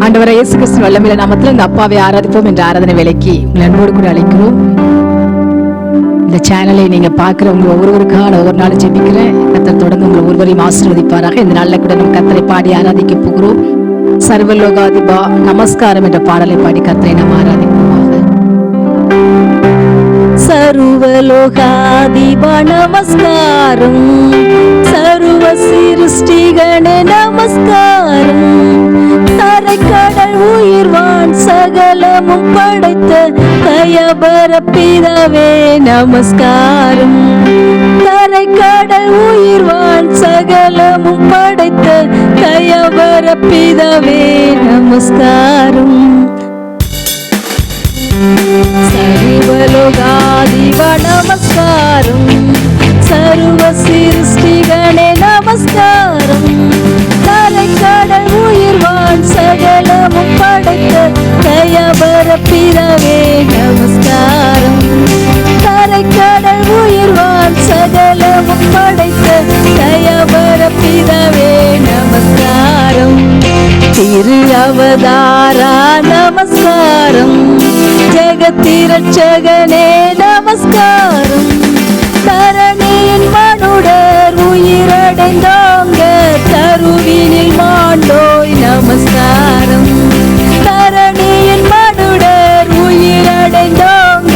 ஆண்டவரை இயேசு கிறிஸ்து வல்லமையில நாமத்தில் இந்த அப்பாவை ஆராதிப்போம் என்ற ஆராதனை விலைக்கு உங்களை அன்போடு கூட அழைக்கிறோம். இந்த சேனலை நீங்க பார்க்கிறவங்க ஒவ்வொருவருக்காக ஒவ்வொரு நாளும் ஜெபிக்கிறேன். கத்தர் தொடர்ந்து உங்களை ஒருவரையும் ஆசீர்வதிப்பாராக. இந்த நாளில் கூட நம்ம கத்தரை பாடி ஆராதிக்க போகிறோம். சர்வலோகாதிபா நமஸ்காரம் என்ற பாடலை பாடி கத்தரை நாம் ஆராதிப்போமாக సర్వలోకాధిప నమస్కారం సర్వ சிருஷ்டிகண நமஸ்காரம். தரை கடல் உயிர்வான் சகலமும் படைத்த தயபர பிதாவே நமஸ்காரம். தரை கடல் உயிர்வான் சகலமும் படைத்த தயபர பிதாவே நமஸ்காரம். thank you సర్వలోగాదివ నమస్కారం సర్వ சிருஷ்டிகணே நமஸ்காரம் தரைக்கடல் உயிர்வான் சகலமும் படைத்த தயபர பிறவே நமஸ்காரம் தரைக்கடல் உயிர்வான் சகலமும் படைத்த தயபர பிறவே நமஸ்காரம் திரு அவதாரா நமஸ்காரம் ஜெகத்திரட்சகனே நமஸ்காரம் தரணியின் மனுடர் உயிரடைந்தோங்க தருவினில் மாண்டோய் நமஸ்காரம் தரணியின் மனுடர் உயிரடைந்தோங்க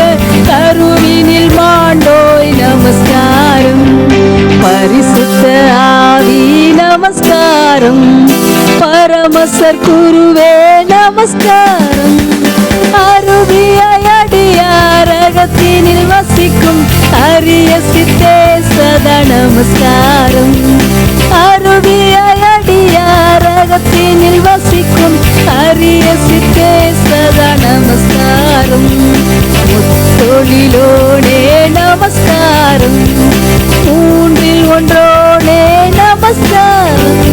கருவினில் மாண்டோய் நமஸ்காரம் பரிசுத்த ஆவி நமஸ்காரம் பரமசர் குருவே நமஸ்காரம் அருவியடியாரகத்தினில் வசிக்கும் அரிய சித்தே சதா நமஸ்காரம் அருவியடியாரகத்தினில் வசிக்கும் அரிய சித்தே சதா நமஸ்காரம் முத்தொழிலோனே நமஸ்காரம் மூன்றில் ஒன்றோனே நமஸ்காரம்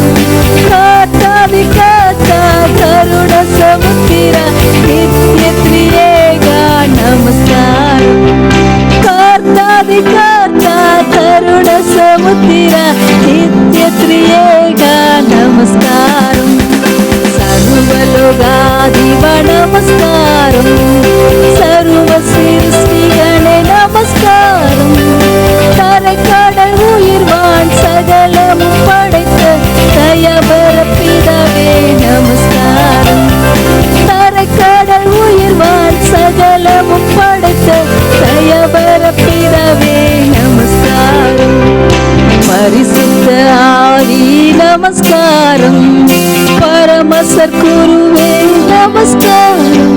కరుణ సముద్ర నిత్య క్రియగా నమస్కారం కర్తాది కర్త కరుణ సముద్ర నిత్య క్రియగా నమస్కారం సర్వలోగాదివ నమస్కారం நமஸ்காரம். பரமசர் குருவே நமஸ்காரம்.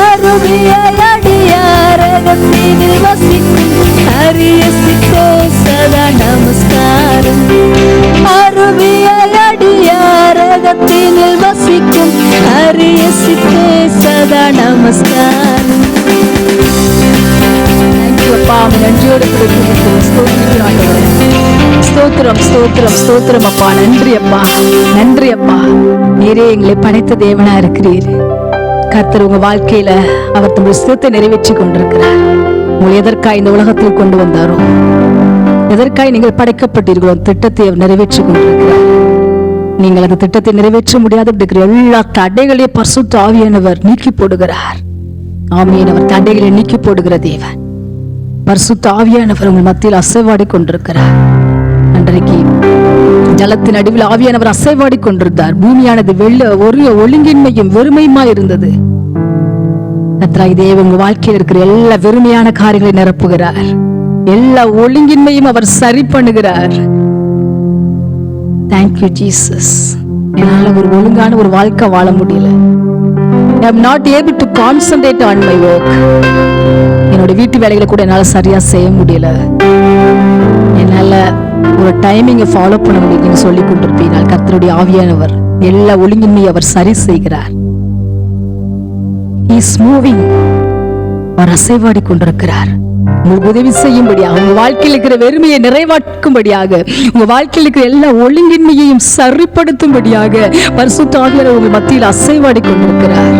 அருவியடியாரகத்தினில் வசிக்கும் அரிய சித்தோ சதா நமஸ்காரம் அருவியடியாரகத்தினில் வசிக்கும் அரிய சித்தே சதா நமஸ்காரம். Thank அப்பா நன்றியோடு துதிக்கிறோம். ஸ்தோத்திரம் ஸ்தோத்திரம் ஸ்தோத்திரம் அப்பா. நன்றி அப்பா. நன்றி அப்பா. நீரே எங்களை படைத்த தேவனா இருக்கிறீர். கர்த்தர் உங்க வாழ்க்கையில அவர் தம்முடைய சித்தத்தை நிறைவேற்றி கொண்டிருக்கிறார். உங்களை எதற்காய் இந்த உலகத்தில் கொண்டு வந்தாரோ எதற்காய் நீங்கள் படைக்கப்பட்டீர்களோ திட்டத்தை அவர் நிறைவேற்றி கொண்டிருக்கிறார். நீங்கள் அந்த திட்டத்தை நிறைவேற்ற முடியாத இருக்கிற எல்லா தடைகளையும் பரிசுத்த ஆவியானவர் நீக்கி போடுகிறார். ஆமீன். அவர் தடைகளை நீக்கி போடுகிற தேவன். பரிசுத்த ஆவியானவர் உங்கள் மத்தியில் அசைவாடி கொண்டிருக்கிறார். அன்றைக்கு ஜலத்தின் அடிவில் ஆவியானவர் அசைவாடி கொண்டிருந்தார். பூமியானது வெள்ள ஒரு ஒழுங்கின்மையும் வெறுமையுமா இருந்தது கத்ராய் தேவ உங்க வாழ்க்கையில் இருக்கிற எல்லா வெறுமையான காரியங்களை நிரப்புகிறார். எல்லா ஒழுங்கின்மையும் அவர் சரி பண்ணுகிறார் தேங்க்யூ ஜீசஸ் என்னால ஒரு ஒழுங்கான ஒரு வாழ்க்கை வாழ முடியல. ஐ am not able to concentrate on என்னோட வீட்டு வேலைகளை கூட என்னால சரியா செய்ய முடியல. என்னால ஒரு டைமிங்கை ஃபாலோ பண்ண முடியும். நீங்க சொல்லி கொண்டிருப்பீங்க கத்தருடைய ஆவியானவர். எல்லா ஒழுங்கின்மை அவர் சரி செய்கிறார். இஸ் மூவிங் அவர் அசைவாடி கொண்டிருக்கிறார். உங்களுக்கு உதவி செய்யும்படியாக உங்க வாழ்க்கையில் இருக்கிற வெறுமையை நிறைவாக்கும்படியாக உங்க வாழ்க்கையில் இருக்கிற எல்லா ஒழுங்கின்மையையும் சரிப்படுத்தும்படியாக பரிசுத்த உங்கள் மத்தியில் அசைவாடி கொண்டிருக்கிறார்.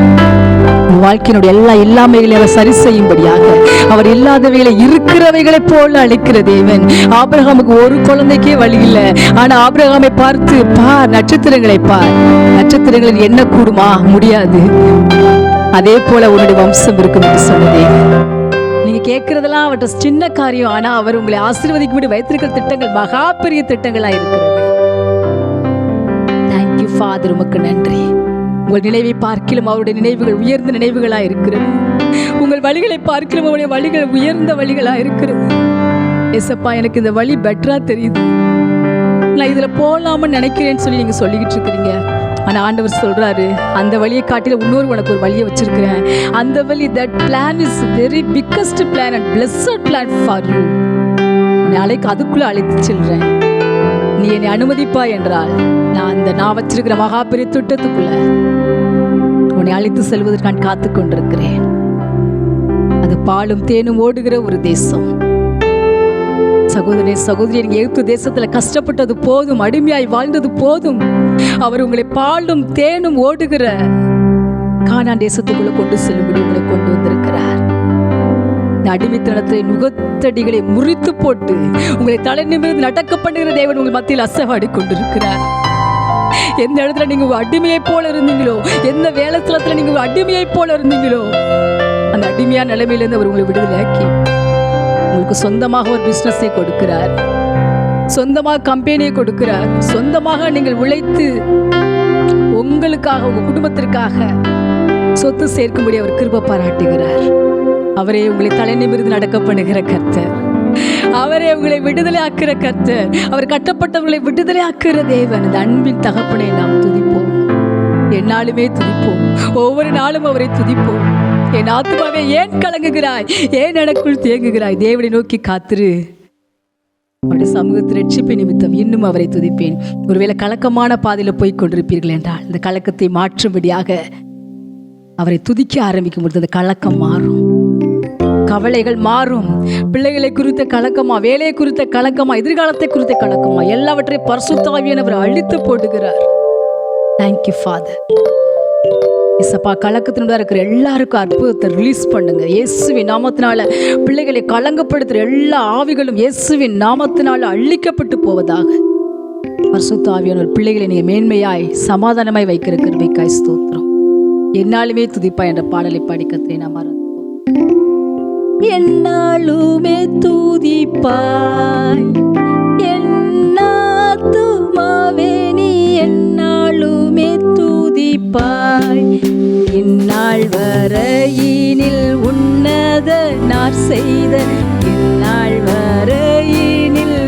வாழ்க்கையினுடைய எல்லா இல்லாமைகளை அவர் சரி செய்யும்படியாக அவர் இல்லாதவைகளை இருக்கிறவைகளை போல அழைக்கிற தேவன். ஆபிரகாமுக்கு ஒரு குழந்தைக்கே வழி இல்லை. ஆனா ஆபிரகாமை பார்த்து பார் நட்சத்திரங்களை பார் நட்சத்திரங்களில் என்ன கூடுமா? முடியாது. அதே போல உன்னுடைய வம்சம் இருக்கும் என்று சொன்னதே நீங்க கேட்கறதெல்லாம் அவர்கிட்ட சின்ன காரியம். ஆனா அவர் உங்களை ஆசீர்வதிக்கும்படி வைத்திருக்கிற திட்டங்கள் மகா பெரிய திட்டங்களா இருக்கிறது. தேங்க்யூ ஃபாதர் உமக்கு நன்றி. உங்கள் நினைவை பார்க்கிலும் அவருடைய நினைவுகள் உயர்ந்த நினைவுகளாக இருக்கிறது. உங்கள் வழிகளை பார்க்கிலும் அவருடைய வழிகள் உயர்ந்த வழிகளாக இருக்கிறது. எசப்பா எனக்கு இந்த வழி பெட்டரா தெரியுது. நான் இதில் போலாம்னு நினைக்கிறேன்னு சொல்லி நீங்கள் சொல்லிக்கிட்டு இருக்கிறீங்க. ஆனால் ஆண்டவர் சொல்கிறாரு அந்த வழியை காட்டில இன்னொரு உனக்கு ஒரு வழியை வச்சிருக்கிறேன். அந்த வழி that plan is very biggest plan and blessed plan for you உன்னை அழைக்க அதுக்குள்ளே அழைத்து செல்கிறேன் நீ என்னை அனுமதிப்பா என்றால் நான் அந்த நான் வச்சிருக்கிற மகா பெரிய திட்டத்துக்குள்ள உன்னை அழைத்து செல்வதற்கு நான் காத்து கொண்டிருக்கிறேன். அது பாலும் தேனும் ஓடுகிற ஒரு தேசம். சகோதரே சகோதரி எகிப்து தேசத்துல கஷ்டப்பட்டது போதும் அடிமையாய் வாழ்ந்தது போதும். அவர் உங்களை பாலும் தேனும் ஓடுகிற கானான் தேசத்துக்குள்ள கொண்டு செல்லும்படி உங்களை கொண்டு வந்திருக்கிறார். இந்த அடிமைத்தனத்தை நுகத்தடிகளை முறித்து போட்டு உங்களை தலை நிமிர்ந்து நடக்க பண்ணுகிற தேவன் உங்கள் மத்தியில் அசைவாடி கொண்டிருக்கிறார். எந்த இடத்துல நீங்க ஒரு அடிமையை போல இருந்தீங்களோ எந்த வேலைத்தலத்துல நீங்க ஒரு அடிமையை போல இருந்தீங்களோ அந்த அடிமையான நிலைமையிலிருந்து அவர் உங்களை விடுதலையாக்கி உங்களுக்கு சொந்தமாக ஒரு பிசினஸை கொடுக்கிறார். சொந்தமாக கம்பெனியை கொடுக்கிறார். சொந்தமாக நீங்கள் உழைத்து உங்களுக்காக உங்க குடும்பத்திற்காக சொத்து சேர்க்கும்படி அவர் கிருப பாராட்டுகிறார். அவரே உங்களை தலை நிமிர்ந்து நடக்க பண்ணுகிற கர்த்தர். அவரே உங்களை விடுதலை ஆக்குற கர்த்தர். அவர் கட்டப்பட்டவர்களை விடுதலை ஆக்குற தேவன். அந்த அன்பின் தகப்பனை நாம் துதிப்போம். என்னாலுமே துதிப்போம். ஒவ்வொரு நாளும் அவரை துதிப்போம். என் ஆத்மாவே ஏன் கலங்குகிறாய்? ஏன் எனக்குள் தேங்குகிறாய்? தேவனை நோக்கி காத்திரு. அவருடைய சமூகத்து ரட்சிப்பை நிமித்தம் இன்னும் அவரை துதிப்பேன். ஒருவேளை கலக்கமான பாதையில போய் கொண்டிருப்பீர்கள் என்றால் இந்த கலக்கத்தை மாற்றும்படியாக அவரை துதிக்க ஆரம்பிக்கும் பொழுது அந்த கலக்கம் மாறும். கவலைகள் மாறும். பிள்ளைகளை குறித்த கலக்கமா வேலையை குறித்த கலக்கமா எதிர்காலத்தை குறித்த கலக்கமா எல்லாவற்றையும் பரிசுத்தாவியானவர் அழித்து போடுகிறார். தேங்க்யூ ஃபாதர் இசப்பா கலக்கத்தினுடைய இருக்கிற எல்லாருக்கும் அற்புதத்தை ரிலீஸ் பண்ணுங்க. இயேசுவின் நாமத்தினால பிள்ளைகளை கலங்கப்படுத்துகிற எல்லா ஆவிகளும் இயேசுவின் நாமத்தினால அழிக்கப்பட்டு போவதாக. பரிசுத்த ஆவியானவர் பிள்ளைகளை நீங்கள் மேன்மையாய் சமாதானமாய் வைக்கிற கருவிக்காய் ஸ்தோத்திரம். என்னாலுமே துதிப்பா என்ற பாடலை படிக்கத்தை நாம் என்னாலுமே தூதிப்பாய். என்னாத்துமாவே நீ என்னாலுமே தூதிப்பாய். இந்நாள் வரையினில் உன்னத நார் செய்த இந்நாள் வரையினில்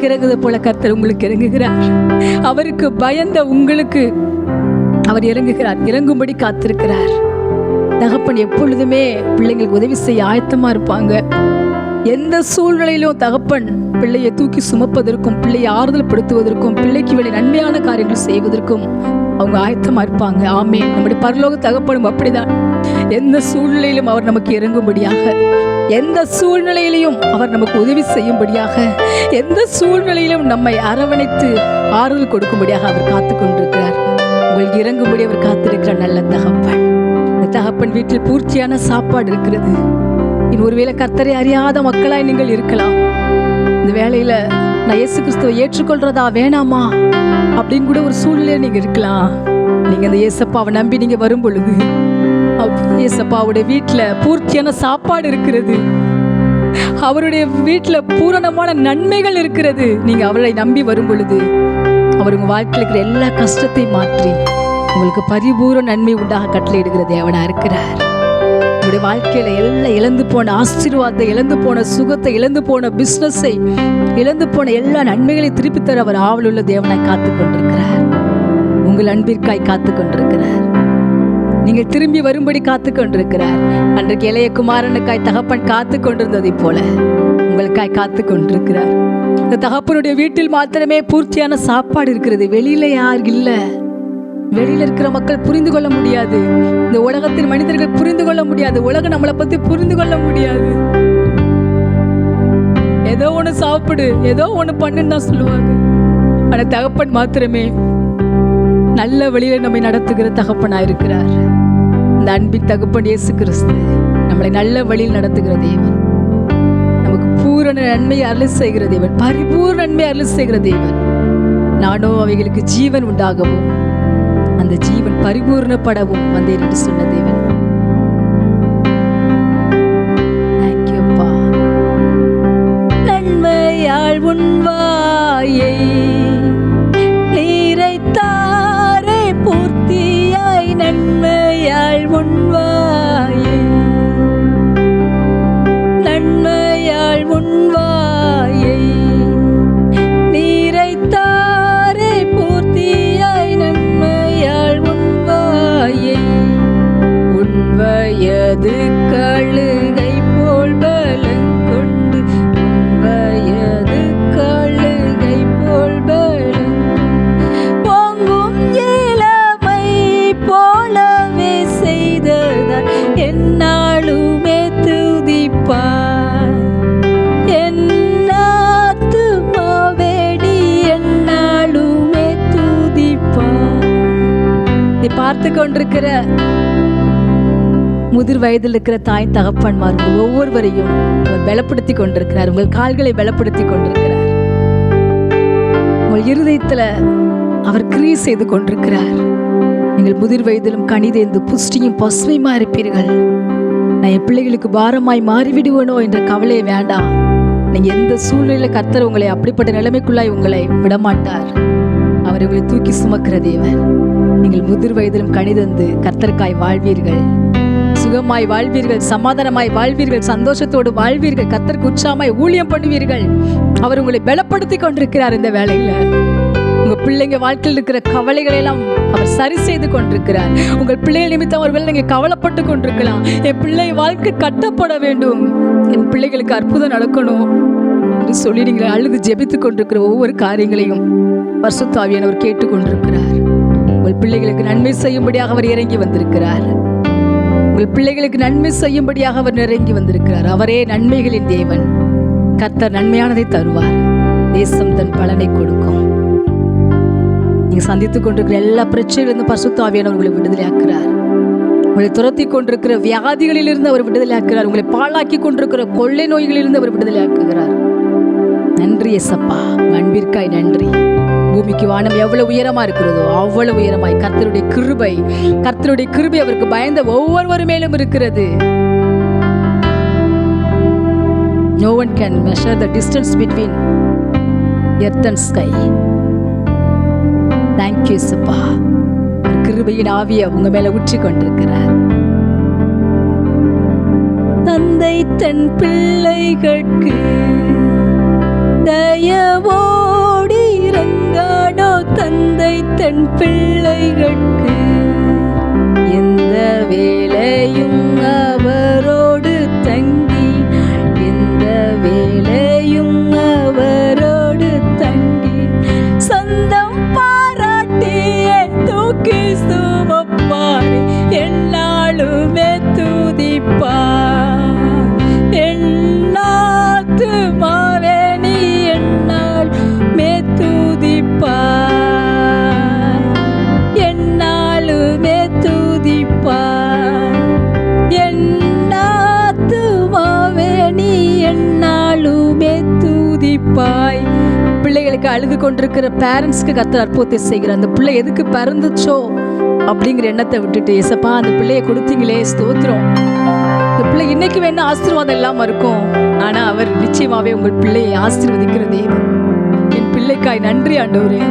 தன் போல கர்த்தர் உங்களுக்கு இறங்குகிறார். அவருக்கு பயந்த உங்களுக்கு அவர் இறங்குகிறார். இறங்கும்படி காத்திருக்கிறார். தகப்பன் எப்பொழுதுமே பிள்ளைங்களுக்கு உதவி செய்ய ஆயத்தமா இருப்பாங்க. எந்த சூழ்நிலையிலும் தகப்பன் பிள்ளையை தூக்கி சுமப்பதற்கும் பிள்ளையை ஆறுதல் படுத்துவதற்கும் பிள்ளைக்கு வேண்டிய நன்மையான காரியங்கள் செய்வதற்கும் அவங்க ஆயத்தமா இருப்பாங்க. ஆமே நம்முடைய பரலோக தகப்பனும் அப்படிதான். எந்த சூழ்நிலையிலும் அவர் நமக்கு இறங்கும்படியாக எந்த சூழ்நிலையிலையும் அவர் நமக்கு உதவி செய்யும்படியாக எந்த சூழ்நிலையிலும் நம்மை அரவணைத்து ஆறுதல் கொடுக்கும்படியாக அவர் காத்து கொண்டிருக்கிறார். உங்களுக்கு இறங்கும்படி அவர் காத்திருக்கிறார் நல்ல தகப்பன். இந்த தகப்பன் வீட்டில் பூர்த்தியான சாப்பாடு இருக்கிறது. இனி ஒருவேளை கர்த்தரை அறியாத மக்களாய் நீங்கள் இருக்கலாம். இந்த வேலையில நான் இயேசு கிறிஸ்துவை ஏற்றுக்கொள்றதா வேணாமா? அப்படின்னு கூட ஒரு சூழ்நிலையை நீங்க இருக்கலாம். நீங்க அந்த இயேசப்பாவை நம்பி நீங்க வரும் பொழுது அவ்- இயேசப்பாவுடைய வீட்டுல பூர்த்தியான சாப்பாடு இருக்கிறது. அவருடைய வீட்டில் பூரணமான நன்மைகள் இருக்கிறது. நீங்க அவரை நம்பி வரும் பொழுது அவர் உங்கள் வாழ்க்கையில் இருக்கிற எல்லா கஷ்டத்தையும் மாற்றி உங்களுக்கு பரிபூரண நன்மை உண்டாக கட்டளையிடுகிற தேவனா இருக்கிறார். உங்களுடைய வாழ்க்கையில எல்லாம் இழந்து போன ஆசீர்வாதத்தை இழந்து போன சுகத்தை இழந்து போன பிஸ்னஸை இழந்து போன எல்லா நன்மைகளையும் திருப்பி தர அவர் ஆவலுள்ள தேவனாய் காத்து கொண்டிருக்கிறார் உங்கள் அன்பிற்காய் காத்து கொண்டிருக்கிறார் நீங்கள் திரும்பி வரும்படி காத்து கொண்டிருக்கிறார் அன்றைக்கு இளைய குமாரனுக்காய் தகப்பன் காத்து கொண்டிருந்ததை போல உங்களுக்காய் காத்து கொண்டிருக்கிறார் இந்த தகப்பனுடைய வீட்டில் மாத்திரமே பூர்த்தியான சாப்பாடு இருக்கிறது. வெளியில யார் இல்ல. வெளியில இருக்கிற மக்கள் புரிந்து கொள்ள முடியாது. இந்த உலகத்தின் மனிதர்கள் புரிந்து கொள்ள முடியாது. உலகம் நம்மளை பத்தி புரிந்து கொள்ள முடியாது. ஏதோ ஒண்ணு சாப்பிடு ஏதோ ஒண்ணு பண்ணுன்னு தான் சொல்லுவாங்க. ஆனா தகப்பன் மாத்திரமே நல்ல வழியில நம்மை நடத்துகிற தகப்பனா இருக்கிறார் இந்த அன்பின் தகப்பன் இயேசு கிறிஸ்து நம்மளை நல்ல வழியில் நடத்துகிற தேவன். நமக்கு பூரண நன்மை அருள் செய்கிற தேவன். பரிபூர்ண நன்மை அருள் செய்கிற தேவன். நானோ அவைகளுக்கு ஜீவன் உண்டாகவும் அந்த ஜீவன் பரிபூர்ணப்படவும் வந்தேன் என்று சொன்ன தேவன். சிறு வயதில் இருக்கிற தாய் தகப்பன்மார் ஒவ்வொருவரையும் அவர் பலப்படுத்தி கொண்டிருக்கிறார். உங்கள் கால்களை பலப்படுத்தி கொண்டிருக்கிறார். உங்கள் இருதயத்துல அவர் கிரியை செய்து கொண்டிருக்கிறார். நீங்கள் முதிர் வயதிலும் கணிதேந்து புஷ்டியும் பசுமையுமா இருப்பீர்கள். நான் என் பிள்ளைகளுக்கு பாரமாய் மாறிவிடுவேனோ என்ற கவலையை வேண்டாம். நீங்க எந்த சூழ்நிலையில கத்தர் உங்களை அப்படிப்பட்ட நிலைமைக்குள்ளாய் உங்களை விடமாட்டார். அவர் உங்களை தூக்கி சுமக்கிற தேவன். நீங்கள் முதிர் வயதிலும் கணிதந்து கத்தர்காய் வாழ்வீர்கள். சுகமாய் வாழ்வீர்கள் சமாதானமாய் வாழ்வீர்கள் சந்தோஷத்தோடு வாழ்வீர்கள். கர்த்தருக்கு உற்சாகமாய் ஊழியம் பண்ணுவீர்கள். அவர் உங்களை பலப்படுத்தி கொண்டிருக்கிறார் இந்த வேலையில உங்க பிள்ளைங்க வாழ்க்கையில் இருக்கிற கவலைகளை எல்லாம் அவர் சரி செய்து கொண்டிருக்கிறார். உங்கள் பிள்ளைகள் நிமித்தம் அவர்கள் நீங்க கவலைப்பட்டு கொண்டிருக்கலாம். என் பிள்ளை வாழ்க்கை கட்டப்பட வேண்டும். என் பிள்ளைகளுக்கு அற்புதம் நடக்கணும் என்று சொல்லி நீங்கள் அழுது ஜெபித்து கொண்டிருக்கிற ஒவ்வொரு காரியங்களையும் வருஷத்தாவியானவர் கேட்டுக்கொண்டிருக்கிறார் உங்கள் பிள்ளைகளுக்கு நன்மை செய்யும்படியாக அவர் இறங்கி வந்திருக்கிறார். உங்கள் பிள்ளைகளுக்கு நன்மை செய்யும்படியாக அவர் நிறங்கி வந்திருக்கிறார். அவரே நன்மைகளின் தேவன். கத்தர் நன்மையானதை தருவார். தேசம் தன் பலனை கொடுக்கும். நீங்க சந்தித்துக் கொண்டிருக்கிற எல்லா பிரச்சனைகளிலிருந்து பசுத்தாவியான உங்களை விடுதலையாக்குறார் உங்களை துரத்தி கொண்டிருக்கிற வியாதிகளிலிருந்து அவர் விடுதலையாக்குறார் உங்களை பாழாக்கி கொண்டிருக்கிற கொள்ளை நோய்களிலிருந்து அவர் விடுதலையாக்குகிறார் நன்றி எசப்பா அன்பிற்காய் நன்றி. பூமிக்கு வானம் எவ்வளவு உயரமா இருக்கிறதோ அவ்வளவு உயரமாய் கர்த்தருடைய கிருபை கர்த்தருடைய கிருபை அவருக்கு பயந்த ஒவ்வொருவர் மேலும் இருக்கிறது. No one can measure the distance between earth and sky thank you சப்பா கிருபையின் ஆவிய உங்க மேல உற்றி கொண்டிருக்கிறார். தந்தை தன் பிள்ளைகளுக்கு தயவோ தன் பிள்ளைகளுக்கு எந்த வேலையும் அவரோடு தங்கி எந்த வேலையும் அவரோடு தங்கி சொந்தம் பாராட்டியே தூக்கி சுமப்பார் என்னாலுமே துதிப்பார். பாய். பிள்ளைகளுக்கு அழுது கொண்டிருக்கிற பேரண்ட்ஸ்க்கு கத்தர் அற்புதத்தை செய்கிற அந்த பிள்ளை எதுக்கு பிறந்துச்சோ அப்படிங்கிற எண்ணத்தை விட்டுட்டு ஏசப்பா அந்த பிள்ளையை கொடுத்தீங்களே ஸ்தோத்திரம். இந்த பிள்ளை இன்னைக்கு வேணா ஆசீர்வாதம் இல்லாமல் இருக்கும். ஆனா அவர் நிச்சயமாவே உங்கள் பிள்ளையை ஆசீர்வதிக்கிற தெய்வம் என் பிள்ளைக்காய் நன்றி ஆண்டவரே.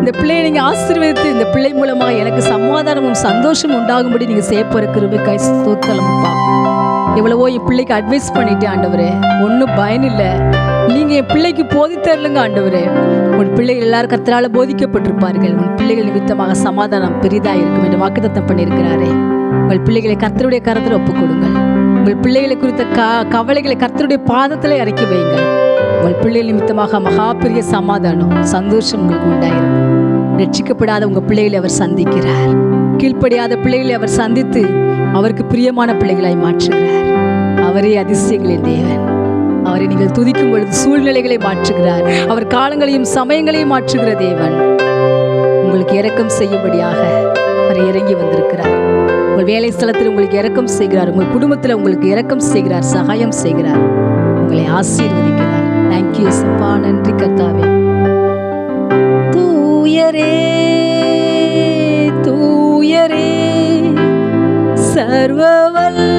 இந்த பிள்ளையை நீங்க ஆசீர்வதித்து இந்த பிள்ளை மூலமா எனக்கு சமாதானமும் சந்தோஷமும் உண்டாகும்படி நீங்க செய்ய போற கிருபைக்காய் எவ்வளவோ என் பிள்ளைக்கு அட்வைஸ் பண்ணிட்டேன் ஆண்டவரே. ஒன்றும் பயன் நீங்கள் நீங்க என் பிள்ளைக்கு போதித்தரலுங்க ஆண்டவரே. உன் பிள்ளைகள் எல்லாரும் கர்த்தரால போதிக்கப்பட்டிருப்பார்கள். உன் பிள்ளைகள் நிமித்தமாக சமாதானம் பெரிதா இருக்கும் என்று வாக்குத்தத்தம் பண்ணியிருக்கிறாரே. உங்கள் பிள்ளைகளை கர்த்தருடைய கரத்தில் ஒப்புக் கொடுங்கள் உங்கள் பிள்ளைகளை குறித்த க கவலைகளை கர்த்தருடைய பாதத்தில் இறக்கி வையுங்கள். உங்கள் பிள்ளைகள் நிமித்தமாக மகா பெரிய சமாதானம் சந்தோஷம் உங்களுக்கு உண்டாயிருக்கும் ரட்சிக்கப்படாத உங்க பிள்ளைகளை அவர் சந்திக்கிறார். கீழ்ப்படியாத பிள்ளைகளை அவர் சந்தித்து அவருக்கு பிரியமான பிள்ளைகளாய் மாற்றுகிறார். அவரே அதிசயங்களின் தேவன். அவரை நீங்கள் துதிக்கும் பொழுது சூழ்நிலைகளை மாற்றுகிறார். அவர் காலங்களையும் சமயங்களையும் மாற்றுகிற தேவன். உங்களுக்கு இறக்கம் செய்யும்படியாக அவர் இறங்கி வந்திருக்கிறார். உங்கள் வேலை ஸ்தலத்தில் உங்களுக்கு இறக்கம் செய்கிறார். உங்கள் குடும்பத்தில் உங்களுக்கு இறக்கம் செய்கிறார். சகாயம் செய்கிறார். உங்களை ஆசீர்வதிக்கிறார். தேங்க்யூ சப்பா. நன்றி கர்த்தாவே. தூயரே தூயரே சர்வவல்ல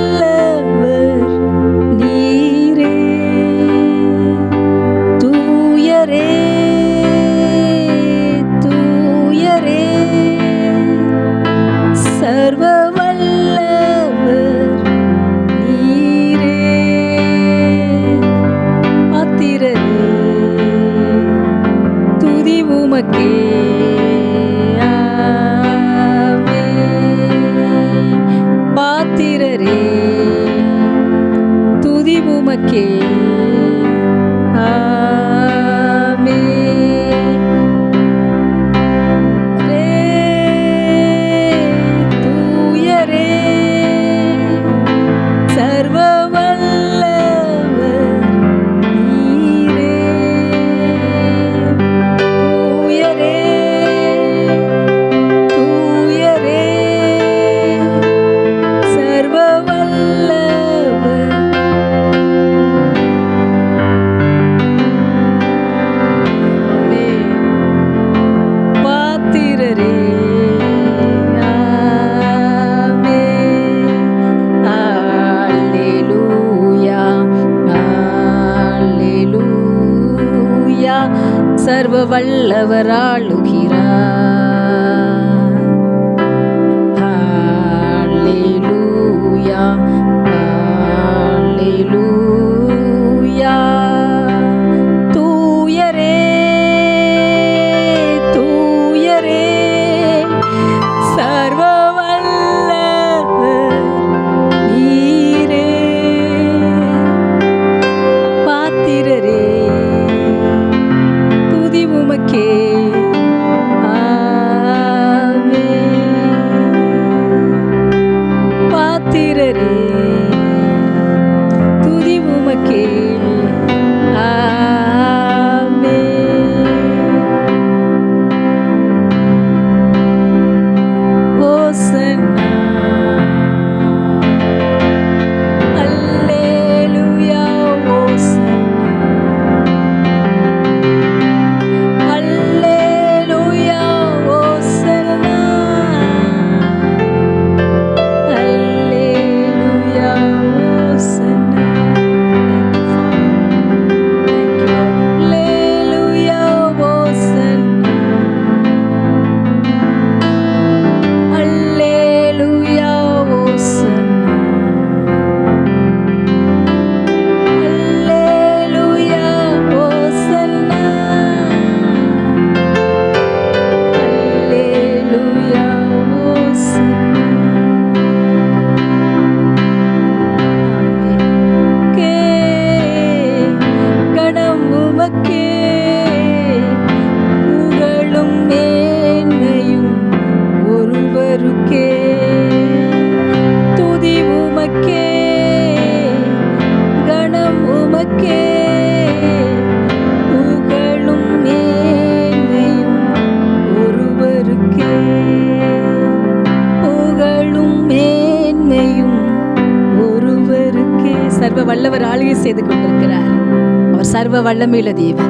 சர்வ வல்லமையுள்ள தேவன்.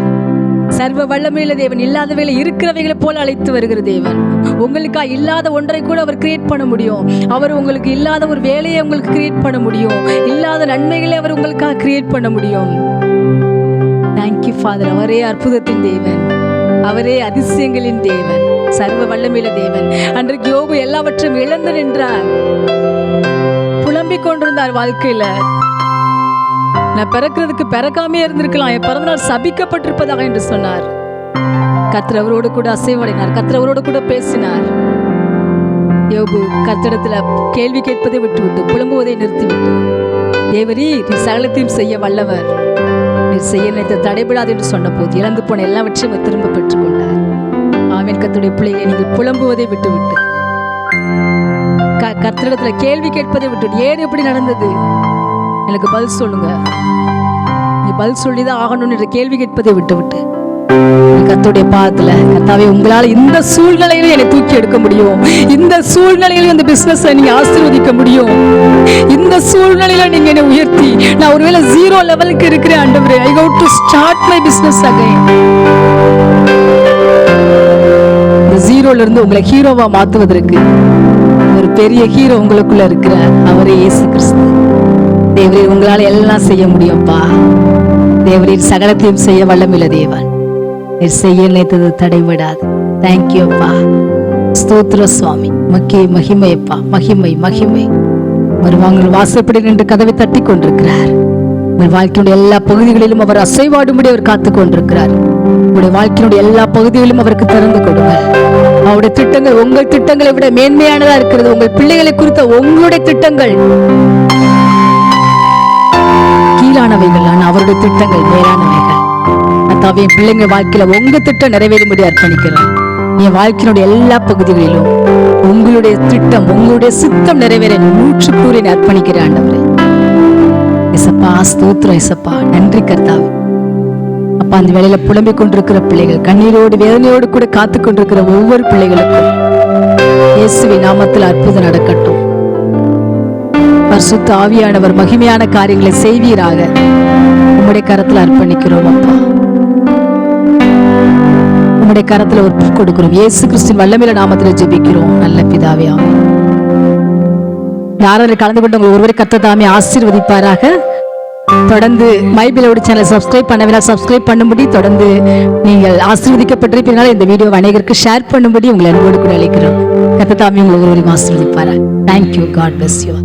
சர்வ வல்லமையுள்ள தேவன் இல்லாதவைகளை இருக்கிறவைகளை போல அழைத்து வருகிற தேவன். உங்களுக்கா இல்லாத ஒன்றை கூட அவர் கிரியேட் பண்ண முடியும். அவர் உங்களுக்கு இல்லாத ஒரு வேலையை உங்களுக்கு கிரியேட் பண்ண முடியும். இல்லாத நன்மைகளை அவர் உங்களுக்காக கிரியேட் பண்ண முடியும். தேங்க்யூ ஃபாதர் அவரே அற்புதத்தின் தேவன். அவரே அதிசயங்களின் தேவன். சர்வ வல்லமையில தேவன். அன்றைக்கு யோபு எல்லாவற்றையும் இழந்து நின்றார். புலம்பிக் கொண்டிருந்தார் வாழ்க்கையில. நான் பிறக்கிறதுக்கு பிறக்காமே இருந்திருக்கலாம். என் பிறந்தநாள் சபிக்கப்பட்டிருப்பதாக என்று சொன்னார். கத்திரவரோடு கூட அசைவடைனார். கத்திரவரோடு கூட பேசினார். யோபு கர்த்தரிடத்துல கேள்வி கேட்பதை விட்டுவிட்டு புலம்புவதை நிறுத்திவிட்டு தேவரி நீ சகலத்தையும் செய்ய வல்லவர். நீ செய்ய நினைத்த தடைபடாது என்று சொன்னபோது இழந்து போன எல்லாவற்றையும் திரும்ப பெற்றுக்கொண்டார். ஆமீன். கத்துடைய பிள்ளைகளை நீங்கள் புலம்புவதை விட்டுவிட்டு. க கேள்வி கேட்பதை விட்டுவிட்டு ஏன் எப்படி நடந்தது? எனக்கு பதில் சொல்லுங்க. நீ பதில் சொல்லிதான் ஆகணும்னு என்ற கேள்வி கேட்பதை விட்டு விட்டு கர்த்தருடைய பாதத்துல கத்தாவே உங்களால இந்த சூழ்நிலையிலும் என்னை தூக்கி எடுக்க முடியும். இந்த சூழ்நிலையிலும் இந்த பிசினஸ் நீங்க ஆசீர்வதிக்க முடியும். இந்த சூழ்நிலையில நீங்க என்னை உயர்த்தி நான் ஒருவேளை ஜீரோ லெவலுக்கு இருக்கிறேன் ஆண்டவரே. I go to start my business again இந்த ஜீரோல இருந்து உங்களை ஹீரோவா மாத்துவதற்கு ஒரு பெரிய ஹீரோ உங்களுக்குள்ள இருக்கிறார். அவரே இயேசு கிறிஸ்து. தேவரே உங்களால எல்லாம் செய்ய முடியும்ப்பா தேவரீர் சகலத்தையும் செய்ய வல்லமில்ல தேவன். நீர் செய்ய நினைத்தது தடைவிடாது தேங்க்யூப்பா அப்பா. சுவாமி. மக்கே மகிமையப்பா மகிமை மகிமை. வருவாங்கள் வாசப்படி நின்று கதவை தட்டி கொண்டிருக்கிறார். உங்கள் வாழ்க்கையினுடைய எல்லா பகுதிகளிலும் அவர் அசைவாடும்படி அவர் காத்து கொண்டிருக்கிறார். உங்களுடைய வாழ்க்கையினுடைய எல்லா பகுதிகளிலும் அவருக்கு திறந்து கொடுங்க அவருடைய திட்டங்கள் உங்கள் திட்டங்களை விட மேன்மையானதா இருக்கிறது. உங்கள் பிள்ளைகளை குறித்த உங்களுடைய திட்டங்கள். மேலானவைகள் ஆனால் அவருடைய திட்டங்கள் மேலானவைகள். அத்தாவே என் பிள்ளைங்க வாழ்க்கையில உங்க திட்டம் நிறைவேறும்படி அர்ப்பணிக்கிறேன். என் வாழ்க்கையினுடைய எல்லா பகுதிகளிலும் உங்களுடைய திட்டம் உங்களுடைய சித்தம் நிறைவேற நூற்று கூறி அர்ப்பணிக்கிறேன் ஆண்டவரே. இசப்பா ஸ்தோத்திரம் இசப்பா. நன்றி கர்த்தாவே. அப்பா அந்த வேலையில புலம்பிக் கொண்டிருக்கிற பிள்ளைகள் கண்ணீரோடு வேதனையோடு கூட காத்து கொண்டிருக்கிற ஒவ்வொரு பிள்ளைகளுக்கும் இயேசுவின் நாமத்தில் அற்புதம் நடக்கட்டும். பரிசுத்த ஆவியானவர் மகிமையான காரியங்களை செய்வீராக. உம்முடைய கரத்தில் அர்ப்பணிக்கிறோம் அப்பா. உம்முடைய கரத்தில் ஒப்பு கொடுக்கிறோம். இயேசு கிறிஸ்தின் வல்லமில நாமத்தில் ஜெபிக்கிறோம். நல்ல பிதாவே ஆமென். யாரும் கலந்து கொண்டு உங்கள் ஒருவரை கத்ததாமே ஆசீர்வதிப்பாராக. தொடர்ந்து மைபிலோடு சேனல் சப்ஸ்கிரைப் பண்ணவில்லை சப்ஸ்கிரைப் பண்ணும்படி தொடர்ந்து நீங்கள் ஆசீர்வதிக்கப்பட்டிருப்பீர்கள் இந்த வீடியோ அனைவருக்கு ஷேர் பண்ணும்படி உங்களை அன்போடு கூட அழைக்கிறோம். கத்ததாமே உங்களை ஒருவரையும் ஆசீர்வதிப்பாரா thank you God bless you